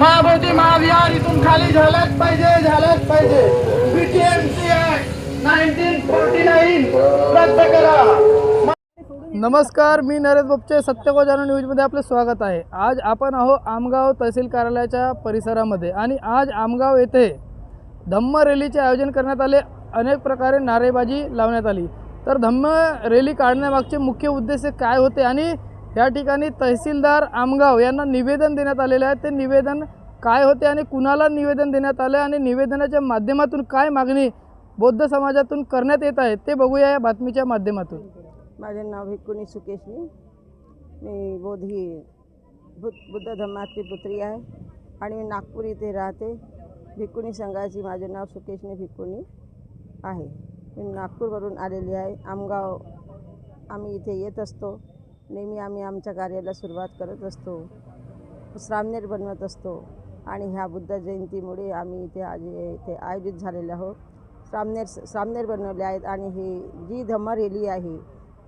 महाबोधी महाविहार इथून खाली झालाच पाहिजे झालाच पाहिजे. BTMC act nineteen forty nine रद्द करा. नमस्कार मी नरेश बोपचे सत्यको जाणून न्यूजमध्ये आपलं स्वागत आहे. आज आपण आहो आमगाव तहसील कार्यालयाच्या परिसरामध्ये आणि आज आमगाव येथे धम्म रॅलीचे आयोजन करण्यात आले. अनेक प्रकारे नारेबाजी लावण्यात आली. तर धम्म रॅली काढण्यामागचे मुख्य उद्देश काय होते आणि या ठिकाणी तहसीलदार आमगाव यांना निवेदन देण्यात आलेलं आहे. ते निवेदन काय होते आणि कुणाला निवेदन देण्यात आले आणि निवेदनाच्या माध्यमातून काय मागणी बौद्ध समाजातून करण्यात येत आहे ते बघूया या बातमीच्या माध्यमातून. माझे नाव भिक्कुनी सुकेशनी. मी बोधी बुद्ध बुद्ध धम्माची पुत्री आहे आणि मी नागपूर इथे राहते. भिक्कुनी संघाची माझे नाव सुकेशनी भिक्कुनी आहे. मी नागपूरवरून आलेली आहे. आमगाव आम्ही इथे येत असतो. नेहमी आम्ही आमच्या कार्याला सुरुवात करत असतो. श्रामनेर बनवत असतो. आणि ह्या बुद्ध जयंतीमुळे आम्ही इथे आज इथे आयोजित झालेले आहोत. श्रामनेर श्रामनेर बनवले आहेत आणि ही जी धम्म रॅली आहे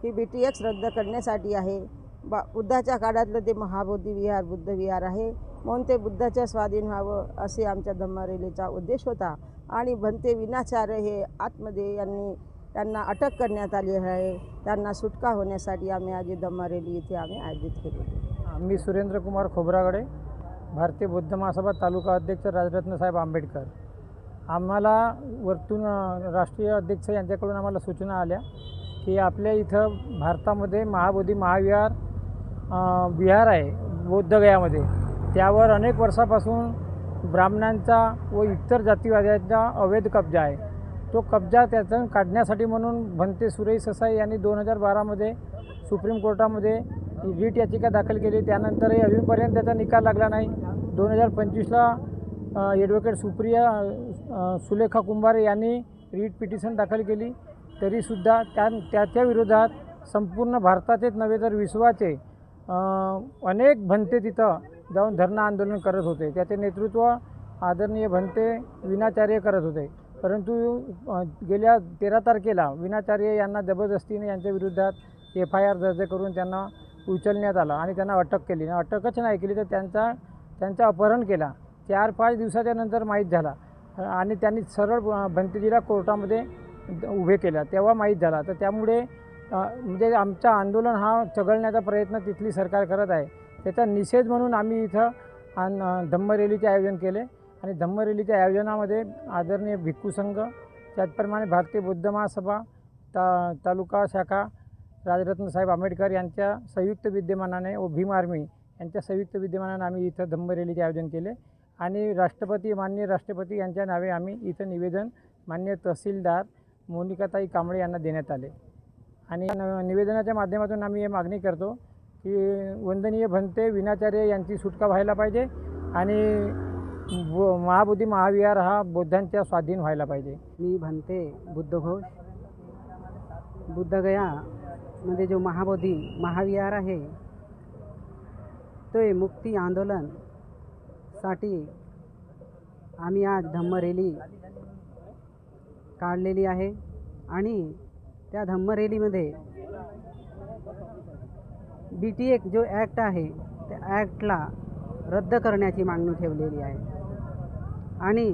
ही बी टी एक्स रद्द करण्यासाठी आहे. बा बुद्धाच्या काळातलं ते महाबोधी विहार बुद्ध विहार आहे. म्हणून ते बुद्धाच्या स्वाधीन व्हावं असे आमच्या धम्म रॅलीचा उद्देश होता. आणि भंते विनाचार्य हे आतमध्ये यांनी त्यांना अटक करण्यात आली आहे. त्यांना सुटका होण्यासाठी आम्ही आज दमारेली इथे आम्ही आयोजित केली. मी सुरेंद्र कुमार खोबरागडे भारतीय बौद्ध महासभा तालुका अध्यक्ष राजरत्न साहेब आंबेडकर. आम्हाला वरतून राष्ट्रीय अध्यक्ष यांच्याकडून आम्हाला सूचना आल्या की आपल्या इथं भारतामध्ये महाबोधी महाविहार विहार आहे बौद्धगयामध्ये त्यावर अनेक वर्षापासून ब्राह्मणांचा व इतर जातीवाद्यांचा अवैध कब्जा आहे. तो कब्जा त्याचं काढण्यासाठी म्हणून भंते सुरेश ससाई यांनी दोन हजार बारामध्ये सुप्रीम कोर्टामध्ये रीट याचिका दाखल केली. त्यानंतरही अजूनपर्यंत त्याचा निकाल लागला नाही. दोन हजार पंचवीसला ॲडव्होकेट सुप्रिया सुलेखा कुंभार यांनी रीट पिटिशन दाखल केली. तरीसुद्धा त्या त्याच्या विरोधात संपूर्ण भारताचेच नव्हे तर विश्वाचे अनेक भंते तिथं जाऊन धरणं आंदोलन करत होते. त्याचे नेतृत्व आदरणीय भंते विनाचार्य करत होते. परंतु गेल्या तेरा तारखेला विनाचार्य यांना जबरदस्तीने यांच्या विरोधात एफ आय आर दर्ज करून त्यांना उचलण्यात आलं आणि त्यांना अटक केली. अटकच नाही केली तर त्यांचा त्यांचं अपहरण केला. चार पाच दिवसाच्या नंतर माहीत झाला. आणि त्यांनी सरळ भंतीजीला कोर्टामध्ये उभे केला. तेव्हा माहीत झाला. तर त्यामुळे म्हणजे आमचं आंदोलन हा चघळण्याचा प्रयत्न तिथली सरकार करत आहे. त्याचा निषेध म्हणून आम्ही इथं धम्मरेलीचे धम्म रॅलीचे आयोजन केले. आणि धम्मरेलीच्या आयोजनामध्ये आदरणीय भिक्खू संघ त्याचप्रमाणे भारतीय बौद्ध महासभा ता तालुका शाखा राजरत्न साहेब आंबेडकर यांच्या संयुक्त विद्यमानाने व भीम आर्मी यांच्या संयुक्त विद्यमानाने आम्ही इथं धम्मरेलीचे आयोजन केले. आणि राष्ट्रपती माननीय राष्ट्रपती यांच्या नावे आम्ही इथं निवेदन मान्य तहसीलदार मोनिकाताई कांबळे यांना देण्यात आले. आणि न- निवेदनाच्या माध्यमातून आम्ही हे मागणी करतो की वंदनीय भंते विनाचार्य यांची सुटका व्हायला पाहिजे आणि ब- महाबोधी महाविहार हा बौद्धांच्या स्वाधीन व्हायला पाहिजे. मी म्हणते बुद्धघोष घोष. बुद्धगयामध्ये म्हणजे जो महाबोधी महाविहार आहे तो मुक्ती आंदोलनसाठी आम्ही आज धम्मरेली काढलेली आहे आणि त्या धम्मरेलीमध्ये बी टी एक जो ॲक्ट आहे त्या ॲक्टला रद्द करण्याची मागणी ठेवलेली आहे. आणि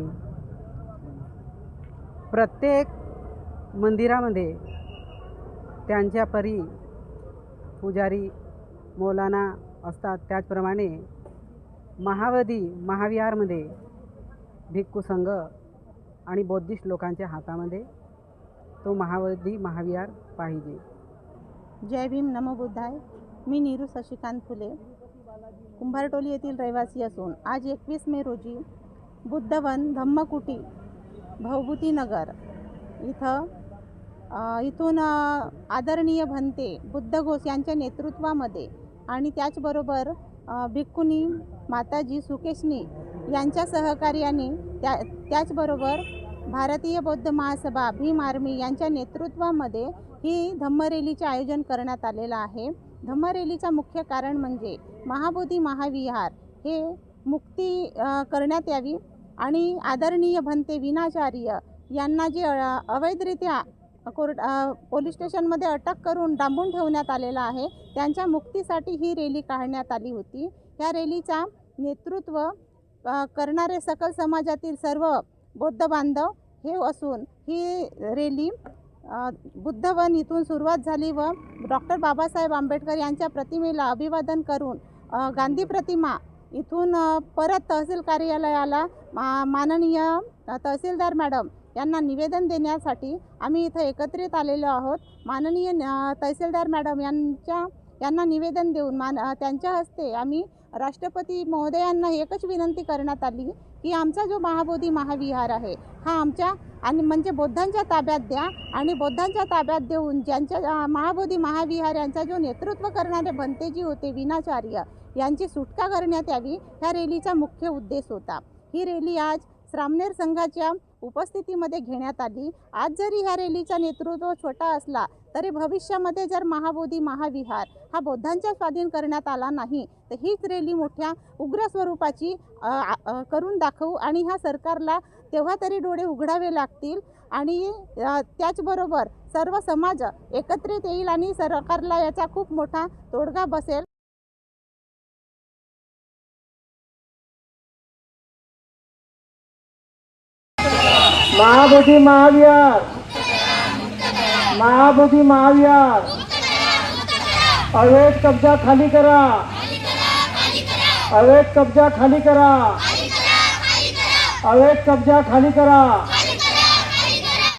प्रत्येक मंदिरामध्ये त्यांच्या परी पुजारी मौलाना असतात. त्याचप्रमाणे महावधी महाविहारमध्ये भिक्खू संघ आणि बौद्धिस्ट लोकांच्या हातामध्ये तो महावधी महाविहार पाहिजे. जय भीम नमो बुद्धाय. मी नीरू शशिकांत फुले. कुंभारटोली येथील रहिवासी असून आज एकवीस मे रोजी बुद्धवन धम्मकुटी भवभूती नगर. इथं इथून आदरणीय भंते बुद्ध घोष यांच्या नेतृत्वामध्ये आणि त्याचबरोबर भिक्कुनी माताजी सुकेशनी यांच्या सहकार्याने त्या त्याचबरोबर भारतीय बौद्ध महासभा भीम आर्मी यांच्या नेतृत्वामध्ये ही धम्मरेलीचे आयोजन करण्यात आलेलं आहे. धम्मरेलीचा मुख्य कारण म्हणजे महाबोधी महाविहार हे मुक्ती करण्यात यावी आणि आदरणीय भंते विनाचार्य यांना जे अवैधरित्या कोर्ट पोलीस स्टेशनमध्ये अटक करून डांबून ठेवण्यात आलेलं आहे त्यांच्या मुक्तीसाठी ही रॅली काढण्यात आली होती. या रॅलीचा नेतृत्व करणारे सकल समाजातील सर्व बौद्ध बांधव हे असून ही रॅली बुद्धवन इथून सुरुवात झाली व डॉक्टर बाबासाहेब आंबेडकर यांच्या प्रतिमेला अभिवादन करून गांधी प्रतिमा इथून परत तहसील कार्यालयाला मा माननीय तहसीलदार मॅडम यांना निवेदन देण्यासाठी आम्ही इथं एकत्रित आलेलो आहोत. माननीय तहसीलदार मॅडम यांच्या यांना निवेदन देऊन मान त्यांच्या हस्ते आम्ही राष्ट्रपती महोदयांना एकच विनंती करण्यात आली की आमचा जो महाबोधी महाविहार आहे हा आमच्या आणि म्हणजे बौद्धांच्या ताब्यात द्या आणि बौद्धांच्या ताब्यात देऊन ज्यांच्या महाबोधी महाविहार यांचा जो नेतृत्व करणारे बनतेजी होते विनाचार्य यांची सुटका करण्यात यावी ह्या रॅलीचा मुख्य उद्देश होता. ही रॅली आज श्रामनेर संघाच्या उपस्थितीमध्ये घेण्यात आली. आज जरी ह्या रॅलीचा नेतृत्व छोटा असला तरी भविष्यामध्ये जर महाबोधी महाविहार हा बौद्धांच्या स्वाधीन करण्यात आला नाही तर हीच रॅली मोठ्या उग्र स्वरूपाची करून दाखवू आणि ह्या सरकारला तेव्हा तरी डोळे उघडावे लागतील. आणि त्याचबरोबर सर्व समाज एकत्रित येईल आणि सरकारला याचा खूप मोठा तोडगा बसेल. महाबोधी महाविहार. महाबोधी महाविहार. अवैध कब्जा खाली करा. अवैध कब्जा खाली करा. अवैध कब्जा खाली करा.